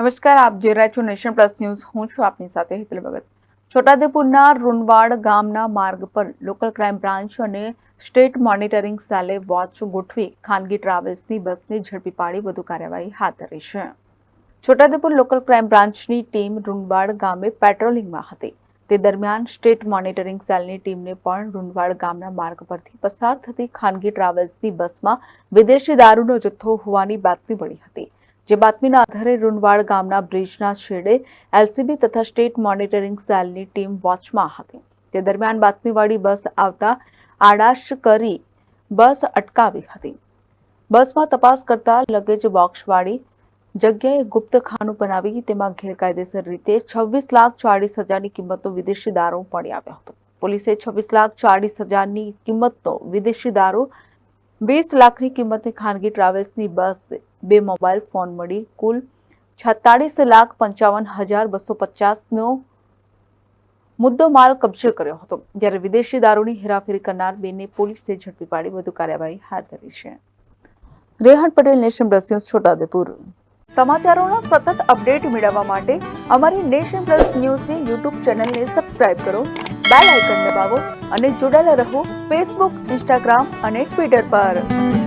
નમસ્કાર, આપ જોઈ રહ્યા છો નેશન પ્લસ ન્યૂઝ. હું છું આપની સાથે હિતલ ભગત. છોટાદેપુરના રૂનવાડ ગામના માર્ગ પર લોકલ ક્રાઇમ બ્રાન્ચ અને સ્ટેટ મોનિટરિંગ સેલે વોચ ગોઠવી ખાનગી ટ્રાવેલ્સની બસને ઝડપી પાડી વધુ કાર્યવાહી હાથ ધરી છે. છોટાદેપુર લોકલ ક્રાઇમ બ્રાન્ચની ટીમ રૂનવાડ ગામે પેટ્રોલિંગમાં હતી. તે દરમિયાન સ્ટેટ મોનિટરિંગ સેલની ટીમને પણ રૂનવાડ ગામના માર્ગ પરથી પસાર થતી ખાનગી ટ્રાવેલ્સની બસમાં વિદેશી દારૂનો જથ્થો હોવાની બાતમી મળી હતી. જે બાતમીના આધારે રૂનવાડ ગામના બ્રિજના છેડે એલસીબી તથા સ્ટેટ મોનિટરિંગ સેલની ટીમ વોચમાં હતી. તે દરમિયાન બાતમીવાળી બસ આવતા આડાશ કરી બસ અટકાવી હતી. બસમાં તપાસ કરતા લગેજ બોક્સવાળી જગ્યાએ ગુપ્તખાનું બનાવી તેમાં ગેરકાયદેસર રીતે છવ્વીસ લાખ ચાળીસ હજારની કિંમતનો વિદેશી દારૂ મળી આવ્યો હતો. પોલીસે છવ્વીસ લાખ ચાળીસ હજારની કિંમતનો વિદેશી દારૂ, વીસ લાખની કિંમતની ખાનગી ટ્રાવેલ્સની બસ બે મોબાઈલ ફોન મળી કુલ છત્તાળીસ લાખ પંચાવન હજાર બસો પચાસનો મુદ્દો માલ કબજે કર્યો હતો. જ્યારે વિદેશી દારૂની હેરાફેરી કરનાર બેને પોલીસે ઝડપી પાડી વધુ કાર્યવાહી હાથ ધરી છે. Rehan Patel, Nation Plus News સમાચારોના સતત અપડેટ મેળવવા માટે અમારી નેશન પ્લસ ન્યૂઝની યુટ્યુબ ચેનલને સબસ્ક્રાઇબ કરો, બેલ આઇકન દબાવો અને જોડાયેલા રહો ફેસબુક, ઇન્સ્ટાગ્રામ અને ટ્વિટર પર.